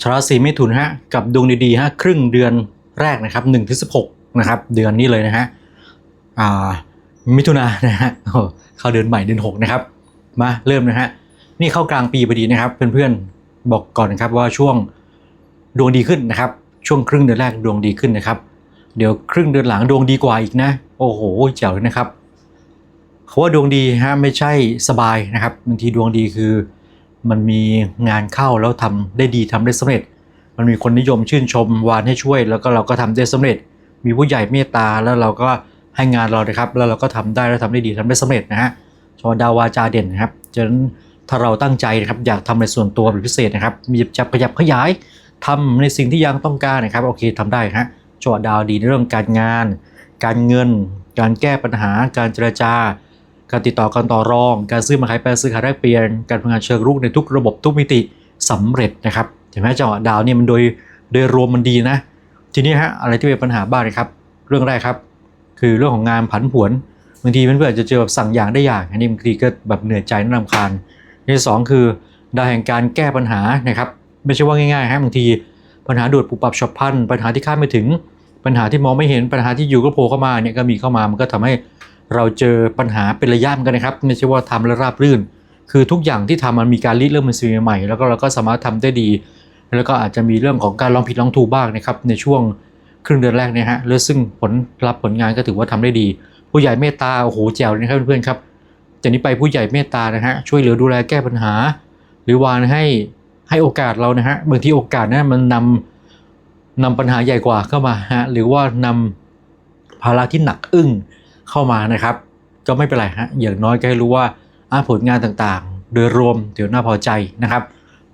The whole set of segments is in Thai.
ชาวราศีมิถุนฮะกับดวงดีๆฮะครึ่งเดือนแรกนะครับ1ถึง16นะครับเดือนนี้เลยนะฮะอ่ามิถุนานะฮะโอ้เข้าเดือนใหม่เดือน6นะครับมาเริ่มนะฮะนี่เข้ากลางปีพอดีนะครับเพื่อนๆบอกก่อนนะครับว่าช่วงดวงดีขึ้นนะครับ ช่วงครึ่งเดือนแรกดวงดีขึ้นนะครับ เดี๋ยวครึ่งเดือนหลังดวงดีกว่าอีกนะ โอ้โหเจ๋วเลยนะครับเขาว่าดวงดีฮะไม่ใช่สบายนะครับบางทีดวงดีคือ มันมีงานเข้าแล้วทำได้ดีทำได้สำเร็จ มันมีคนนิยมชื่นชมวานให้ช่วย แล้วก็เราก็ทำได้สำเร็จ มีผู้ใหญ่เมตตาแล้วเราก็ให้งานเรานะครับ แล้วเราก็ทำได้แล้วทำได้ดีทำได้สำเร็จนะฮะชอดาวาจาเด่นนะครับฉะนั้นถ้าเราตั้งใจนะครับอยากทำในส่วนตัวเป็นพิเศษนะครับ มีจับขยับขยายทำในสิ่งที่ยังต้องการนะครับโอเคทำได้ฮะชอดาวดีในเรื่องการงาน การเงิน การแก้ปัญหา การเจรจา การติดต่อการต่อรอง การซื้อมาขายแปลซื้อขายแลกเปลี่ยน การทำงานเชิงรุกในทุกระบบทุกมิติสำเร็จนะครับเห็นไหมจังหวะดาวเนี่ยมันโดยโดยรวมมันดีนะ ทีนี้ฮะอะไรที่เป็นปัญหาบ้างนะครับ เรื่องแรกครับ คือเรื่องของงานผันผวนบางทีเพื่อนๆจะเจอแบบสั่งอย่างได้อย่าง อันนี้บางทีก็แบบเหนื่อยใจน่ารำคาญอันที่สองคือดาวแห่งการแก้ปัญหานะครับไม่ใช่ว่าง่ายๆฮะบางทีปัญหาด่วนปุบปับฉับพลันปัญหาที่คาดไม่ถึงปัญหาที่มองไม่เห็นปัญหาที่อยู่ก็โผล่เข้ามาเนี่ยก็มีเข้ามามันก็ทำให้ เราเจอปัญหาเป็นระยะเหมือนกันนะครับ ไม่ใช่ว่าทำแล้วราบรื่น คือทุกอย่างที่ทำมันมีการริเริ่มมันสิ่งใหม่ แล้วก็เราก็สามารถทำได้ดี แล้วก็อาจจะมีเรื่องของการลองผิดลองถูกบ้างนะครับในช่วงครึ่งเดือนแรกนี่ยฮะแล้วซึ่งผลลัพธ์ผลงานก็ถือว่าทำได้ดี ผู้ใหญ่เมตตาโอ้โหแจ๋วเลยนะครับเพื่อนๆครับจากนี้ไปผู้ใหญ่เมตตานะฮะช่วยเหลือดูแลแก้ปัญหา หรือวานให้ให้โอกาสเรานะฮะบางทีโอกาสนะมันนำนำปัญหาใหญ่กว่าเข้ามาฮะหรือว่านำภาระที่หนักอึ้ง เข้ามานะครับ ก็ไม่เป็นไรฮะอย่างน้อยก็ให้รู้ว่าผลงานต่างๆ โดยรวมเดี๋ยวน่าพอใจนะครับ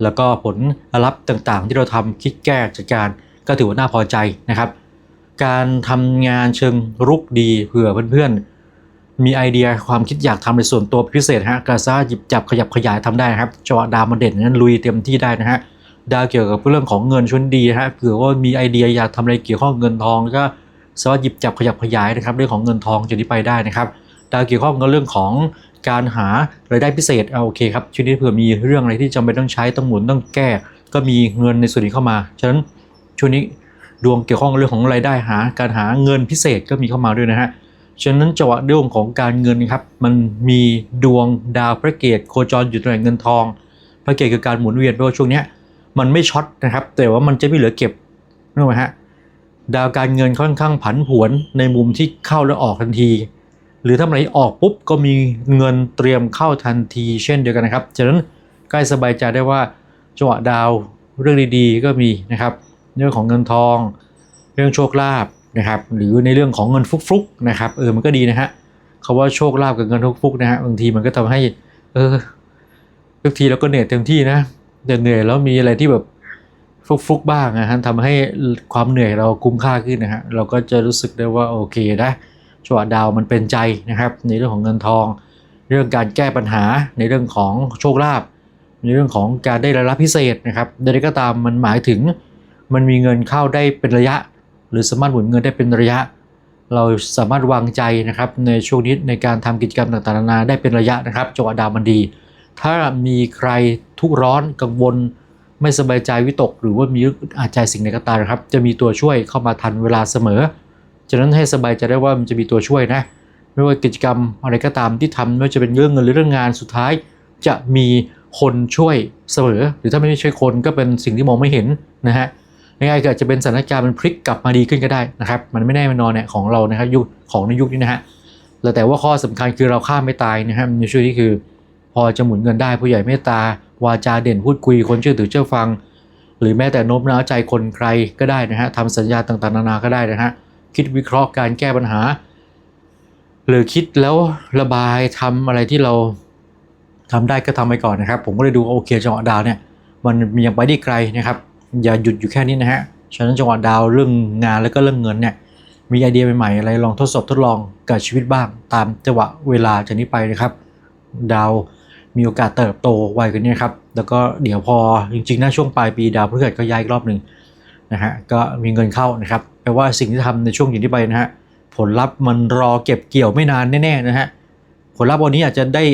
แล้วก็ผลลัพธ์ต่างๆ ที่เราทำคิดแก้จัดการก็ถือว่าน่าพอใจนะครับ การทำงานเชิงรุกดีเผื่อเพื่อนๆ มีไอเดียความคิดอยากทำในส่วนตัวพิเศษฮะกระซ่าหยิบจับขยับขยายทำได้นะครับจังหวะดาวมันเด่นนั้นลุยเต็มที่ได้นะฮะดาวเกี่ยวกับเรื่องของเงินชวนดีฮะเผื่อว่ามีไอเดียอยากทำอะไรเกี่ยวข้องเงินทองก็ สามารถหยิบจับขยับขยายนะครับเรื่องของเงินทองจะนี้ไปได้นะครับดาวเกี่ยวข้องกับเรื่องของการหารายได้พิเศษเอาโอเคครับช่วงนี้เผื่อมีเรื่องอะไรที่จำเป็นต้องใช้ต้องหมุนต้องแก้ ก็มีเงินในส่วนนี้เข้ามาฉะนั้นช่วงนี้ดวงเกี่ยวข้องเรื่องของรายได้หา การหาเงินพิเศษก็มีเข้ามาด้วยนะฮะฉะนั้นจังหวะเรื่องของการเงินครับมันมีดวงดาวพระเกตโคจรอยู่ตำแหน่งเงินทอง พระเกตคือการหมุนเวียนเพราะว่าช่วงนี้มันไม่ช็อตนะครับแต่ว่ามันจะไม่เหลือเก็บนึกไหมฮะ ดาวการเงินค่อนข้างผันผวนในมุมที่เข้าแล้วออกทันที หรือถ้ามันไหนออกปุ๊บก็มีเงินเตรียมเข้าทันที เช่นเดียวกันนะครับฉะนั้นใกล้สบายใจได้ว่าจังหวะดาวเรื่องดีๆ ก็มีนะครับเรื่องของเงินทอง เรื่องโชคลาภนะครับหรือในเรื่องของเงินฟุกๆนะครับเออมันก็ดีนะฮะคาว่าโชคลาภกับเงินฟุกๆนะฮะบางทีมันก็ทำให้เออบางทีเราก็เหนื่อยเต็มที่นะแต่เหนื่อยแล้วมีอะไรที่แบบ ฟุกๆบ้างนะฮะทำให้ความเหนื่อยเราคุ้มค่าขึ้นนะฮะเราก็จะรู้สึกได้ว่าโอเคนะจังหวะดาวมันเป็นใจนะครับ ในเรื่องของเงินทอง เรื่องการแก้ปัญหาในเรื่องของโชคลาภในเรื่องของการได้รายรับพิเศษนะครับใดๆก็ตามมันหมายถึง มันมีเงินเข้าได้เป็นระยะ หรือสามารถหมุนเงินได้เป็นระยะ เราสามารถวางใจนะครับในช่วงนี้ในการทำกิจกรรมต่างๆนานาได้เป็นระยะนะครับจังหวะดาวมันดี ถ้ามีใครทุกร้อนกังวล ไม่สบายใจวิตก หรือว่ามีอาจใจสิ่งใดก็ตามนะครับ จะมีตัวช่วยเข้ามาทันเวลาเสมอฉะนั้นให้สบายใจได้ว่ามันจะมีตัวช่วยนะ ไม่ว่ากิจกรรมอะไรก็ตามที่ทำไม่ว่าจะเป็นเรื่องเงินหรือเรื่องงานสุดท้าย จะมีคนช่วยเสมอ หรือถ้าไม่ใช่คนก็เป็นสิ่งที่มองไม่เห็นนะฮะง่ายๆก็อาจจะเป็นสถานการณ์มันพลิกกลับมาดีขึ้นก็ได้นะครับมันไม่แน่ไม่นอนเนี่ยของเรานะครับยุคของในยุคนี้นะฮะแล้วแต่ว่าข้อสำคัญคือเราข้ามไม่ตายนะครับในช่วงนี้คือ พอจะหมุนเงินได้ผู้ใหญ่เมตตา วาจาเด่นพูดคุยคนเชื่อถือเชื่อฟัง หรือแม้แต่โน้มน้าวใจคนใครก็ได้นะฮะทำสัญญาต่างๆนานาก็ได้นะฮะคิดวิเคราะห์การแก้ปัญหา หรือคิดแล้วระบายทำอะไรที่เราทำได้ก็ทำไปก่อนนะครับ ผมก็เลยดูโอเคจังหวะดาวเนี่ยมันยังไปได้ไกลนะครับ อย่าหยุดอยู่แค่นี้นะฮะฉะนั้นจังหวะดาวเรื่องงานแล้วก็เรื่องเงินเนี่ยมีไอเดียใหม่ๆอะไรลองทดสอบทดลองกับชีวิตบ้าง ตามจังหวะเวลาจากนี้ไปนะครับ ดาว มีโอกาสเติบโตไวกว่านี้ครับ แล้วก็เดี๋ยวพอจริงๆนะช่วงปลายปีดาวพฤหัสก็ย้ายอีกรอบหนึ่งนะฮะก็มีเงินเข้านะครับแปลว่าสิ่งที่ทำในช่วงอย่างที่ไปนะฮะผลลัพธ์มันรอเก็บเกี่ยวไม่นานแน่ๆนะฮะผลลัพธ์วันนี้อาจจะได้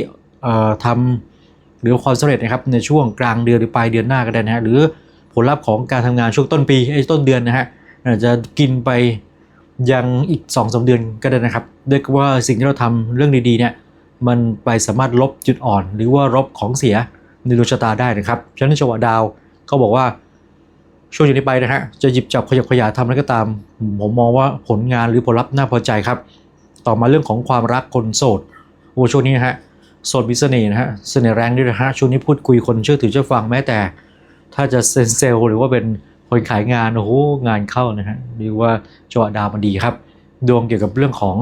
เอ่อทำหรือความสำเร็จนะครับในช่วงกลางเดือนหรือปลายเดือนหน้าก็ได้นะฮะหรือผลลัพธ์ของการทำงานช่วงต้นปีไอ้ต้นเดือนนะฮะอาจจะกินไปยังอีก2อสเดือนก็ได้นะครับด้วยว่าสิ่งที่เราทำเรื่องดีๆเนี่ย มันไปสามารถลบจุดอ่อน หรือว่าลบของเสียในดวงชะตาได้นะครับฉะนั้นจังหวดาวเขาบอกว่าช่วงจากนี้ไปนะฮะจะหยิบจับขยับขยายทำอะไรก็ตาม ผมมองว่าผลงานหรือผลลัพธ์น่าพอใจครับ ต่อมาเรื่องของความรักคนโสดโอ้ช่วงนี้นะฮะโสดมีเสน่ห์นะฮะเสน่ห์แรงด้วยนะฮะช่วงนี้พูดคุยคนเชื่อถือเชื่อฟังแม้แต่ ถ้าจะเซนเซลหรือว่าเป็นคนขายงานโอ้โหงานเข้านะฮะหรือว่าจังหวะดาวมันดีครับ ดวงเกี่ยวกับเรื่องของ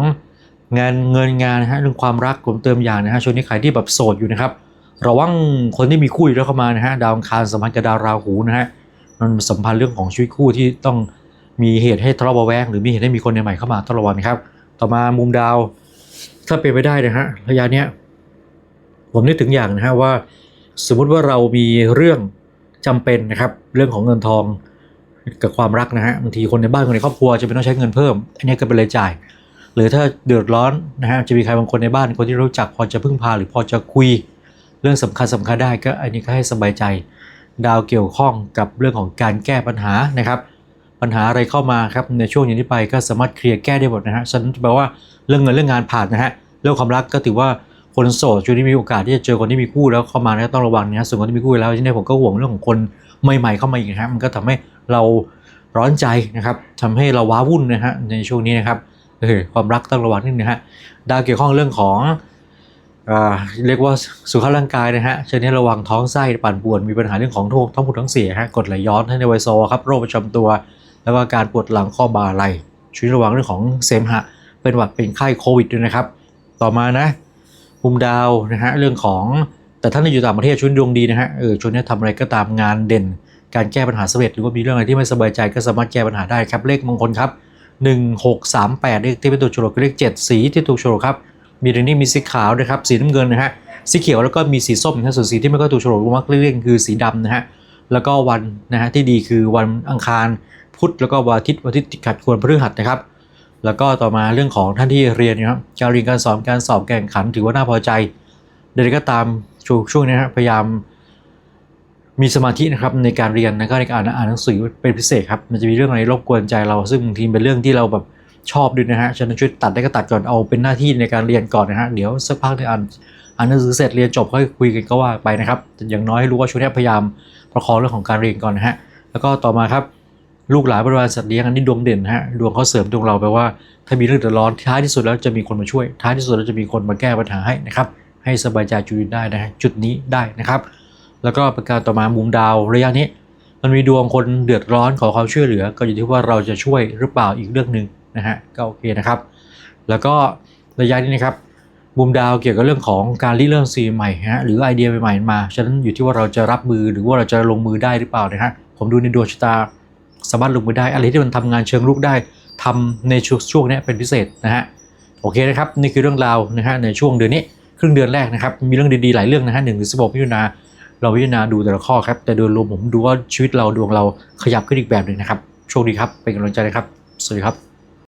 งานเงินงานนะฮะเรื่องความรักผมเติมอย่างนะฮะช่วงนี้ใครที่แบบโสดอยู่นะครับระวังคนที่มีคู่อยู่แล้วเข้ามานะฮะดาวคารสัมพันธ์กับดาวราหูนะฮะมันสัมพันธ์เรื่องของชีวิตคู่ที่ต้องมีเหตุให้ทะเลาะเบาแวงหรือมีเหตุให้มีคนใหม่เข้ามาต้องระวังนะครับ ต่อมามุมดาวถ้าเป็นไปได้นะฮะระยะเนี้ยผมนึกถึงอย่างนะฮะว่า สมมุติว่าเรามีเรื่องจำเป็นนะครับ เรื่องของเงินทองกับความรักนะฮะบางทีคนในบ้านคนในครอบครัวจะเป็นต้องใช้เงินเพิ่ม อันนี้ก็เป็นรายจ่าย หรือถ้าเดือดร้อนนะฮะจะมีใครบางคนในบ้านคนที่รู้จักพอจะพึ่งพาหรือพอจะคุยเรื่องสำคัญสำคัญได้ก็อันนี้ก็ให้สบายใจ ดาวเกี่ยวข้องกับเรื่องของการแก้ปัญหานะครับ ปัญหาอะไรเข้ามาครับในช่วงอย่างนี้ไปก็สามารถเคลียร์แก้ได้หมดนะฮะฉะนั้นแปลว่าเรื่องเงินเรื่องงานผ่านนะฮะเรื่องความรักก็ถือว่าคนโสดช่วงนี้มีโอกาสที่จะเจอคนที่มีคู่แล้วเข้ามานะต้องระวังนะฮะส่วนคนที่มีคู่แล้วที่นี่ผมก็ห่วงเรื่องของคนใหม่ๆเข้ามาอีกนะฮะมันก็ทำให้เราร้อนใจนะครับทำให้เราว้าวุ่นนะฮะในช่วงนี้นะครับ เออความรักต้องระวังนิดนึงฮะดาวเกี่ยวข้องเรื่องของเรียกว่าสุขภาพร่างกายนะฮะช่วงนี้ระวังท้องไส้ปั่นป่วนมีปัญหาเรื่องของท้องท้องผูกท้องเสียฮะกดไหลย้อนให้ในไวโซครับโรคประจำตัว แล้วก็การปวดหลังข้อบ่าไหล่ช่วยระวังเรื่องของเสมหะ เป็นหวัดเป็นไข้โควิดด้วยนะครับ ต่อมานะภูมิดาวนะฮะเรื่องของแต่ท่านที่อยู่ต่างประเทศช่วงดวงดีนะฮะเออช่วงนี้ทำอะไรก็ตามงานเด่น การแก้ปัญหาสำเร็จหรือว่ามีเรื่องอะไรที่ไม่สบายใจก็สามารถแก้ปัญหาได้ครับเลขมงคลครับ 1638เลขที่เป็นตัวโฉลกคือเลข7สีที่ถูกโฉลกครับ มีเรนนี่มีสีขาวนะครับ สีน้ำเงินนะฮะ สีเขียวแล้วก็มีสีส้มนะฮะส่วนสีที่ไม่ก็ถูกโฉลกลงมาเรียกคือสีดำนะฮะ แล้วก็วันนะฮะที่ดีคือวันอังคารพุธแล้วก็วันอาทิตย์วันอาทิตย์ขัดควรพฤหัสนะครับ แล้วก็ต่อมาเรื่องของท่านที่เรียนนะครับ การเรียนการสอนการสอบแข่งขันถือว่าน่าพอใจเด็กๆก็ตามช่วงช่วงนี้นะฮะพยายาม มีสมาธินะครับในการเรียนแล้วก็ในการอ่านหนังสือเป็นพิเศษครับมันจะมีเรื่องอะไรรบกวนใจเรา ซึ่งบางทีเป็นเรื่องที่เราแบบชอบด้วยนะฮะฉะนั้นช่วยตัดได้ก็ตัดก่อนเอาเป็นหน้าที่ในการเรียนก่อนนะฮะเดี๋ยวสักพักที่อ่านอ่านหนังสือเสร็จเรียนจบค่อยคุยกันก็ว่าไปนะครับแต่อย่างน้อยให้รู้ว่าช่วงนี้พยายามประคองเรื่องของการเรียนก่อนนะฮะแล้วก็ต่อมาครับลูกหลานบริวารสัตว์เลี้ยงอันนี้ดวงเด่นฮะดวงเขาเสริมดวงเราแปลว่าถ้ามีเรื่องเดือดร้อนท้ายที่สุดแล้วจะมีคนมาช่วยท้ายที่สุดแล้วจะมีคนมาแก้ปัญหาให้นะครับให้สบายใจจุดนี้ได้นะฮะจุดนี้ได้นะครับ แล้วก็ประการต่อมามุมดาวระยะนี้ มันมีดวงคนเดือดร้อนขอความช่วยเหลือ ก็อยู่ที่ว่าเราจะช่วยหรือเปล่าอีกเรื่องหนึ่งนะฮะก็โอเคนะครับ แล้วก็ระยะนี้นะครับมุมดาวเกี่ยวกับเรื่องของการริเริ่มซีใหม่ฮะหรือไอเดียใหม่ๆมา ฉะนั้นอยู่ที่ว่าเราจะรับมือหรือว่าเราจะลงมือได้หรือเปล่านะฮะผมดูในดวงชะตาสามารถลงมือได้อะไรที่มันทำงานเชิงลุกได้ทำในช่วงช่วงนี้เป็นพิเศษนะฮะโอเคนะครับนี่คือเรื่องราวนะฮะในช่วงเดือนนี้ครึ่งเดือนแรกนะครับมีเรื่องดีๆหลายเรื่องนะฮะหนึ่งถึงสิบหกมิถุนา เราพิจารณาดูแต่ละข้อครับ แต่โดยรวมผมดูว่าชีวิตเราดวงเราขยับขึ้นอีกแบบหนึ่งนะครับ โชคดีครับ เป็นกำลังใจนะครับ สวัสดีครับ